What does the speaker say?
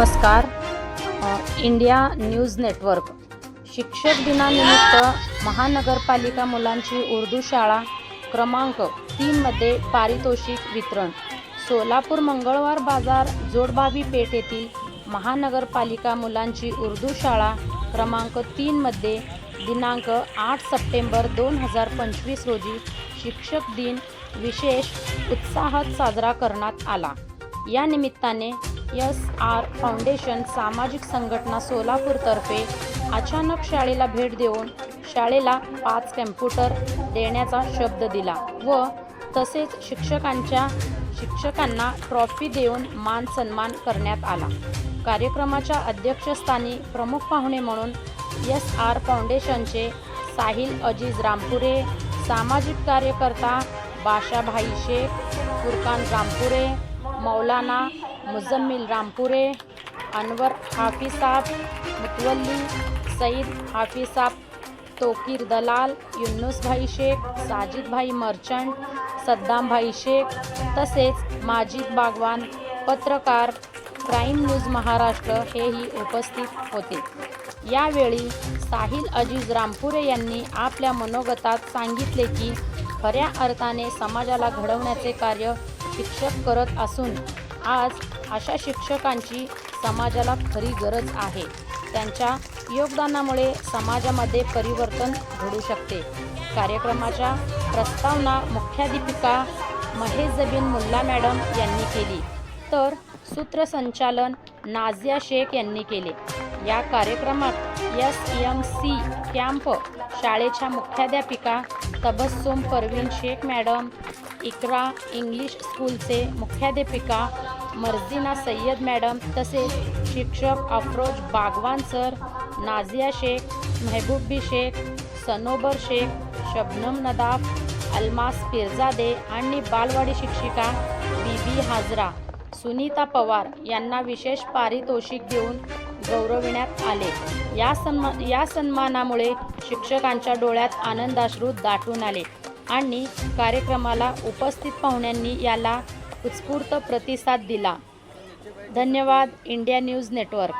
नमस्कार. India news network. शिक्षक दिनानिमित्त महानगरपालिका मुलांची उर्दू शाळा क्रमांक तीनमध्ये पारितोषिक वितरण. सोलापूर मंगळवार बाजार जोडबावी पेठ येथील महानगरपालिका मुलांची उर्दू शाळा क्रमांक तीनमध्ये दिनांक आठ सप्टेंबर दोन हजार पंचवीस रोजी शिक्षक दिन विशेष उत्साहात साजरा करण्यात आला. या निमित्ताने एस आर फाउंडेशन सामाजिक संघटना सोलापूरतर्फे अचानक शाळेला भेट देऊन शाळेला पाच कॅम्प्युटर देण्याचा शब्द दिला व तसेच शिक्षकांच्या शिक्षकांना ट्रॉफी देऊन मान सन्मान करण्यात आला. कार्यक्रमाच्या अध्यक्षस्थानी प्रमुख पाहुणे म्हणून एस आर फाउंडेशनचे साहिल अजीज रामपुरे सामाजिक कार्यकर्ता बाशाभाई शेख फुरकान रामपुरे मौलाना मुजम्मिल रामपुरे अनवर हाफिसाब मुतवल्ली सईद हाफिसाब तोकीर दलाल युन्नुसभाई शेख साजिदभाई मर्चंट सद्दाम भाई शेख तसेच माजिद बागवान पत्रकार क्राईम न्यूज महाराष्ट्र हेही उपस्थित होते. यावेळी साहिल अजीज रामपुरे यांनी आपल्या मनोगतात सांगितले की खऱ्या अर्थाने समाजाला घडवण्याचे कार्य शिक्षक करत असून आज अशा शिक्षकांची समाजाला खरी गरज आहे. त्यांच्या योगदानामुळे समाजामध्ये परिवर्तन घडू शकते. कार्यक्रमाच्या प्रस्तावना मुख्याध्यापिका महेश जबीन मुल्ला मॅडम यांनी केली. तर सूत्रसंचालन नाझिया शेख यांनी केले. या कार्यक्रमात एस एम सी कॅम्प शाळेच्या मुख्याध्यापिका तबस्सुम परवीन शेख मॅडम इकरा इंग्लिश स्कूलचे मुख्याध्यापिका मर्जिना सय्यद मॅडम तसेच शिक्षक अफरोज बागवान सर नाझिया शेख मेहबूबी शेख सनोबर शेख शबनम नदाफ अल्मास पिरजादे आणि बालवाडी शिक्षिका बीबी हाजरा सुनीता पवार यांना विशेष पारितोषिक देऊन गौरविण्यात आले. या सन्मा या सन्मानामुळे शिक्षकांच्या डोळ्यात आनंदाश्रू दाटून आले. आणि कार्यक्रमाला उपस्थित पाहुण्यांनी याला उत्स्फूर्त प्रतिसाद दिला. धन्यवाद इंडिया न्यूज नेटवर्क.